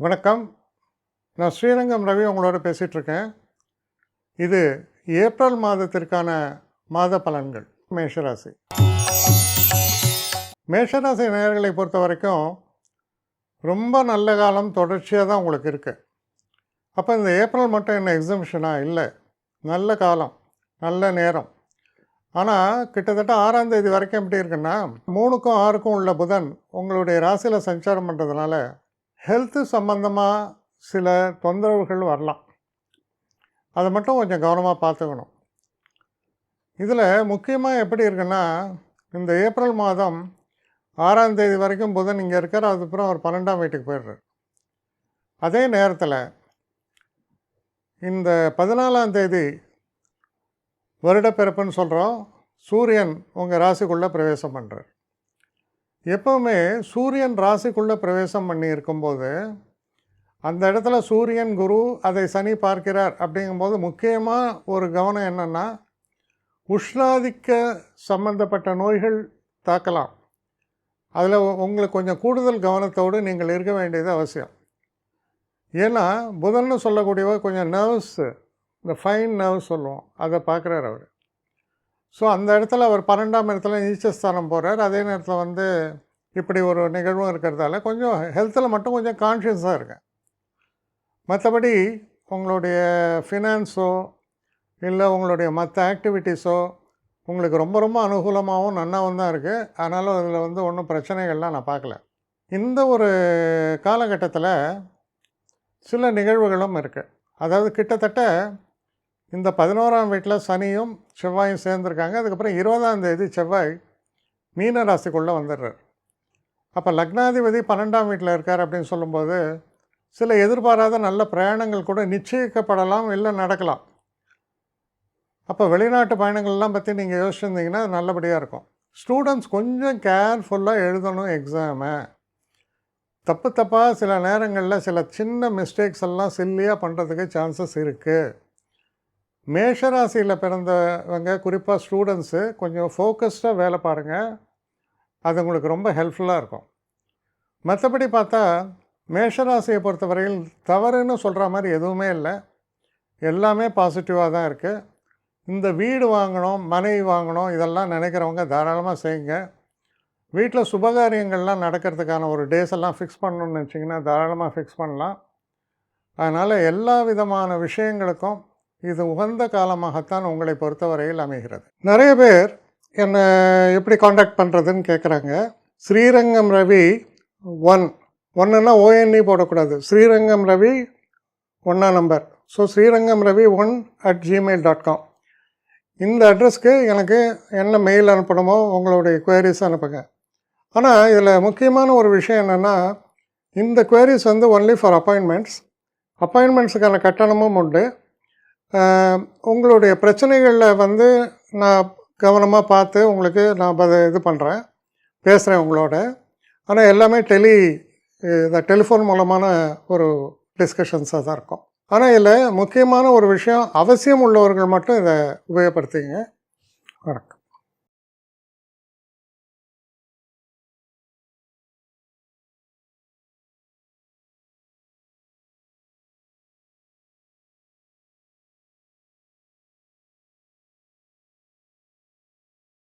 வணக்கம். நான் ஸ்ரீரங்கம் ரவி உங்களோட பேசிகிட்ருக்கேன் இது ஏப்ரல் மாதத்திற்கான மாத பலன்கள் மேஷராசி. மேஷராசி நேர்களை பொறுத்த வரைக்கும் ரொம்ப நல்ல காலம் தொடர்ச்சியாக தான் உங்களுக்கு இருக்குது அப்போ இந்த ஏப்ரல் மட்டும் என்ன எக்ஸிபிஷனாக இல்லை. நல்ல காலம் நல்ல நேரம். ஆனால் கிட்டத்தட்ட ஆறாம் தேதி வரைக்கும் எப்படி இருக்குன்னா மூணுக்கும் ஆறுக்கும் உள்ள புதன் உங்களுடைய ராசியில் சஞ்சாரம் பண்ணுறதுனால ஹெல்த்து சம்மந்தமாக சில தொந்தரவுகள் வரலாம். அதை மட்டும் கொஞ்சம் கவனமாக பார்த்துக்கணும். இதில் முக்கியமாக எப்படி இருக்குன்னா இந்த ஏப்ரல் மாதம் ஆறாம் தேதி வரைக்கும் புதன் இங்கே இருக்கார் அதுக்கப்புறம் அவர் பன்னெண்டாம் வீட்டுக்கு போயிடுறார். அதே நேரத்தில் இந்த பதினாலாம் தேதி வருடப்பிறப்புன்னு சொல்கிறோம் சூரியன் உங்கள் ராசிக்குள்ளே பிரவேசம் பண்ணுறார் எப்போவுமே சூரியன் ராசிக்குள்ளே பிரவேசம் பண்ணி இருக்கும்போது அந்த இடத்துல சூரியன் குரு அதை சனி பார்க்கிறார் அப்படிங்கும்போது முக்கியமாக ஒரு கவனம் என்னென்னா உஷ்ணாதிக்க சம்பந்தப்பட்ட நோய்கள் தாக்கலாம். அதில் உங்களுக்கு கொஞ்சம் கூடுதல் கவனத்தோடு நீங்கள் இருக்க வேண்டியது அவசியம். ஏன்னா புதன்னு சொல்லக்கூடியவ கொஞ்சம் நர்வ்ஸு இந்த ஃபைன் நர்வ்ஸ் சொல்லுவோம். அதை பார்க்குறாரு அவர். ஸோ அந்த இடத்துல அவர் பன்னெண்டாம் இடத்துல நீச்சஸ்தானம் போகிறார் அதே நேரத்தில் வந்து இப்படி ஒரு நிகழ்வும் இருக்கிறதால கொஞ்சம் ஹெல்த்தில் மட்டும் கொஞ்சம் கான்ஷியஸாக இருக்கேன். மற்றபடி உங்களுடைய ஃபினான்ஸோ இல்லை உங்களுடைய மற்ற ஆக்டிவிட்டீஸோ உங்களுக்கு ரொம்ப ரொம்ப அனுகூலமாகவும் நன்னாவும் தான் இருக்குது அதனால் அதில் வந்து ஒன்றும் பிரச்சனைகள்லாம் நான் பார்க்கல. இந்த ஒரு காலகட்டத்தில் சில நிகழ்வுகளும் இருக்குது அதாவது கிட்டத்தட்ட இந்த பதினோராம் வீட்டில் சனியும் செவ்வாயும் சேர்ந்துருக்காங்க. அதுக்கப்புறம் இருபதாம் தேதி செவ்வாய் மீன ராசிக்குள்ளே வந்துடுறார். அப்போ லக்னாதிபதி பன்னெண்டாம் வீட்டில் இருக்கார் அப்படின்னு சொல்லும்போது சில எதிர்பாராத நல்ல பிரயாணங்கள் கூட நிச்சயிக்கப்படலாம் இல்லை நடக்கலாம். அப்போ வெளிநாட்டு பயணங்கள்லாம் பற்றி நீங்கள் யோசிச்சிருந்தீங்கன்னா அது நல்லபடியாக இருக்கும். ஸ்டூடெண்ட்ஸ் கொஞ்சம் கேர்ஃபுல்லாக எழுதணும் எக்ஸாமை. தப்பு தப்பாக சில நேரங்களில் சில சின்ன மிஸ்டேக்ஸ் எல்லாம் சில்லியாக பண்ணுறதுக்கு சான்சஸ் இருக்குது. மேஷராசியில் பிறந்தவங்க குறிப்பாக ஸ்டூடெண்ட்ஸு கொஞ்சம் ஃபோக்கஸ்டாக வேலை பாருங்கள் அது உங்களுக்கு ரொம்ப ஹெல்ப்ஃபுல்லாக இருக்கும். மற்றபடி பார்த்தா மேஷராசியை பொறுத்தவரையில் தவறுன்னு சொல்கிற மாதிரி எதுவுமே இல்லை. எல்லாமே பாசிட்டிவாக தான் இருக்குது இந்த வீடு வாங்கணும் மனை வாங்கணும் இதெல்லாம் நினைக்கிறவங்க தாராளமாக செய்யுங்க. வீட்டில் சுபகாரியங்கள்லாம் நடக்கிறதுக்கான ஒரு டேஸ் எல்லாம் ஃபிக்ஸ் பண்ணணும்னு நினச்சிங்கன்னா தாராளமாக ஃபிக்ஸ் பண்ணலாம். அதனால் எல்லா விதமான விஷயங்களுக்கும் இது உகந்த காலமாகத்தான் உங்களை பொறுத்தவரையில் அமைகிறது. நிறைய பேர் என்னை எப்படி காண்டாக்ட் பண்ணுறதுன்னு கேட்குறாங்க ஸ்ரீரங்கம் ரவி ஒன் ஒன்றுன்னா ஓஎன்இ போடக்கூடாது. ஸ்ரீரங்கம் ரவி ஒன்றா number so Srirangam Ravi one at gmail dot com இந்த அட்ரஸ்க்கு எனக்கு என்ன மெயில் அனுப்பணுமோ உங்களுடைய குவரிஸ் அனுப்புங்க. ஆனால் இதில் முக்கியமான ஒரு விஷயம் என்னென்னா இந்த குவரிஸ் வந்து ஒன்லி ஃபார் அப்பாயின்மெண்ட்ஸ் அப்பாயின்மெண்ட்ஸுக்கான கட்டணமும் உண்டு. உங்களுடைய பிரச்சனைகளில் வந்து நான் கவனமாக பார்த்து உங்களுக்கு நான் அதை இது பண்ணுறேன் பேசுகிறேன் உங்களோட. ஆனால் எல்லாமே டெலி இந்த டெலிஃபோன் மூலமான ஒரு டிஸ்கஷன்ஸாக தான் இருக்கும். ஆனால் இதில் முக்கியமான ஒரு விஷயம் அவசியம் உள்ளவர்கள் மட்டும் இதை உபயோகப்படுத்திங்க வணக்கம்.